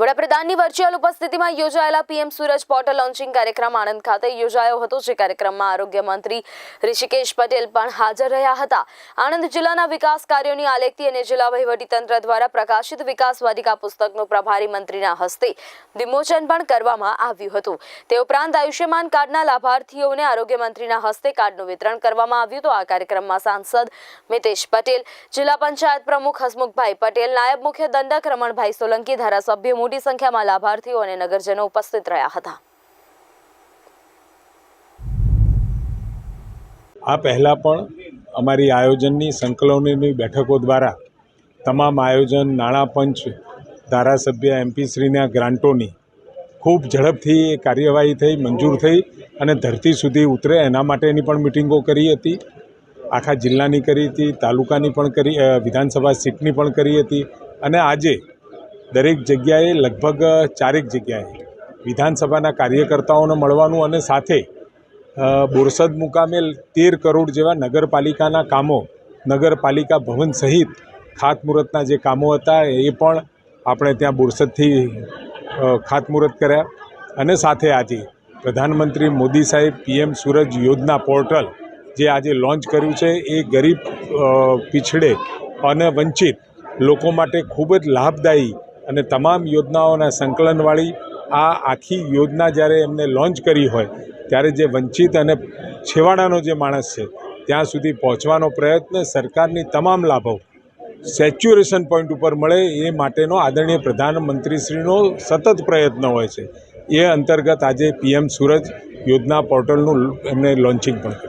વડાપ્રધાનની virtual ઉપસ્થિતિમાં યોજાયેલા PM સૂરજ portal launching કાર્યક્રમ આણંદ ખાતે યોજાયો હતો, જે કાર્યક્રમમાં આરોગ્ય મંત્રી ઋષિકેશ પટેલ પણ હાજર રહ્યા હતા. આણંદ જિલ્લાના વિકાસ કાર્યોની આલેખથી અને જિલ્લા વહીવટીતંત્ર દ્વારા પ્રકાશિત વિકાસ વાટિકા પુસ્તકનું પ્રભારી મંત્રીના હસ્તે વિમોચન પણ કરવામાં આવ્યું હતું. તે ઉપરાંત આયુષ્યમાન કાર્ડના લાભાર્થીઓને આરોગ્ય મંત્રીના હસ્તે કાર્ડનું વિતરણ કરવામાં આવ્યું હતું. આ કાર્યક્રમમાં સાંસદ મિતેશ પટેલ, જિલ્લા પંચાયત પ્રમુખ હસમુખભાઈ પટેલ, નાયબ મુખ્ય દંડક રમણભાઈ સોલંકી, ધારાસભ્યો મોટી સંખ્યામાં લાભાર્થીઓ અને નગરજનો ઉપસ્થિત રહ્યા હતા. આ પહેલાં પણ અમારી આયોજનની સંકલનની બેઠકો દ્વારા તમામ આયોજન નાણાં પંચ, ધારાસભ્ય, એમપીશ્રીના ગ્રાન્ટોની ખૂબ ઝડપથી કાર્યવાહી થઈ, મંજૂર થઈ અને ધરતી સુધી ઉતરે એના માટેની પણ મિટિંગો કરી હતી. આખા જિલ્લાની કરી હતી, તાલુકાની પણ કરી વિધાનસભા સીટની પણ કરી હતી અને આજે દરેક જગ્યાએ લગભગ ચારેક જગ્યાએ વિધાનસભાના કાર્યકર્તાઓને મળવાનું અને સાથે બોરસદ મુકામે તેર કરોડ જેવા નગરપાલિકાના કામો, નગરપાલિકા ભવન સહિત ખાતમુહૂર્તના જે કામો હતા એ પણ આપણે ત્યાં બોરસદથી ખાતમુહૂર્ત કર્યા. અને સાથે આજે પ્રધાનમંત્રી મોદી સાહેબ પીએમ સૂરજ યોજના પોર્ટલ જે આજે લોન્ચ કર્યું છે એ ગરીબ પીછડે અને વંચિત લોકો માટે ખૂબ જ લાભદાયી અને તમામ યોજનાઓના સંકલનવાળી આ આખી યોજના જ્યારે એમને લોન્ચ કરી હોય, ત્યારે જે વંચિત અને છેવાડાનો જે માણસ છે, ત્યાં સુધી પહોંચવાનો પ્રયત્ન સરકારની તમામ લાભો સેચ્યુરેશન પોઈન્ટ ઉપર મળે એ માટેનો આદરણીય પ્રધાનમંત્રીશ્રીનો સતત પ્રયત્ન હોય છે. એ અંતર્ગત આજે પીએમ સૂરજ યોજના પોર્ટલનું એમને લોન્ચિંગ પણ કર્યું.